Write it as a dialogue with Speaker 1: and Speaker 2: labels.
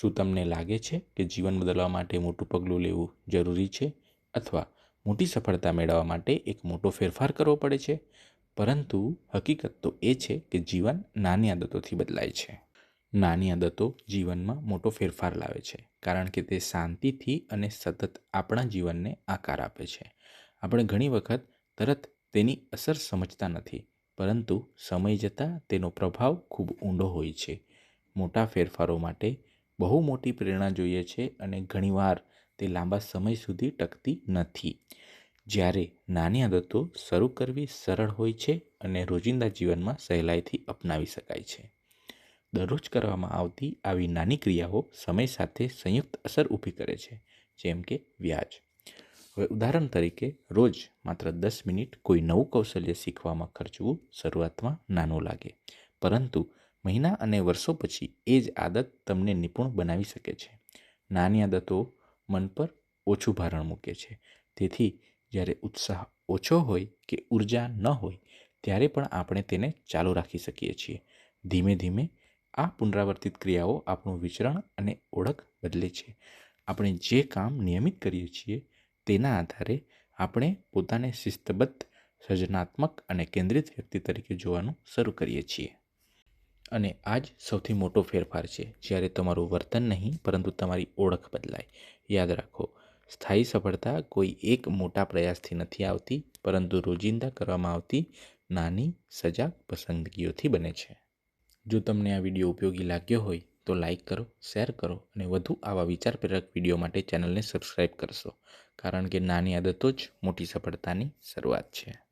Speaker 1: શું તમને લાગે છે કે જીવન બદલવા માટે મોટું પગલું લેવું જરૂરી છે? અથવા મોટી સફળતા મેળવવા માટે એક મોટો ફેરફાર કરવો પડે છે? પરંતુ હકીકત તો એ છે કે જીવન નાની આદતોથી બદલાય છે. નાની આદતો જીવનમાં મોટો ફેરફાર લાવે છે, કારણ કે તે શાંતિથી અને સતત આપણા જીવનને આકાર આપે છે. આપણે ઘણી વખત તરત તેની અસર સમજતા નથી, પરંતુ સમય જતાં તેનો પ્રભાવ ખૂબ ઊંડો હોય છે. મોટા ફેરફારો માટે બહુ મોટી પ્રેરણા જોઈએ છે અને ઘણીવાર તે લાંબા સમય સુધી ટકતી નથી. જ્યારે નાની આદતો શરૂ કરવી સરળ હોય છે અને રોજિંદા જીવનમાં સહેલાઈથી અપનાવી શકાય છે. દરરોજ કરવામાં આવતી આવી નાની ક્રિયાઓ સમય સાથે સંયુક્ત અસર ઊભી કરે છે, જેમ કે વ્યાજ. હવે ઉદાહરણ તરીકે, રોજ માત્ર દસ મિનિટ કોઈ નવું કૌશલ્ય શીખવામાં ખર્ચવું શરૂઆતમાં નાનું લાગે. પરંતુ મહિના અને વર્ષો પછી એ જ આદત તમને નિપુણ બનાવી શકે છે. નાની આદતો મન પર ઓછું ભારણ મૂકે છે. તેથી જ્યારે ઉત્સાહ ઓછો હોય કે ઊર્જા ન હોય, ત્યારે પણ આપણે તેને ચાલુ રાખી શકીએ છીએ. ધીમે ધીમે આ પુનરાવર્તિત ક્રિયાઓ આપણું વિચરણ અને ઓળખ બદલે છે. આપણે જે કામ નિયમિત કરીએ છીએ તેના આધારે આપણે પોતાને શિસ્તબદ્ધ, સર્જનાત્મક અને કેન્દ્રિત વ્યક્તિ તરીકે જોવાનું શરૂ કરીએ છીએ. અને આ જ સૌથી મોટો ફેરફાર છે. જ્યારે તમારું વર્તન નહીં, પરંતુ તમારી ઓળખ બદલાય. યાદ રાખો, સ્થાયી સફળતા કોઈ એક મોટા પ્રયાસથી નથી આવતી, પરંતુ રોજિંદા કરવામાં આવતી નાની, સજાગ પસંદગીઓથી બને છે. જો તમને આ વીડિયો ઉપયોગી લાગ્યો હોય, તો લાઈક કરો, શેર કરો અને વધુ આવા વિચાર પ્રેરક વીડિયો માટે ચેનલને સબસ્ક્રાઇબ કરશો. કારણ કે નાની આદતો જ મોટી સફળતાની શરૂઆત છે.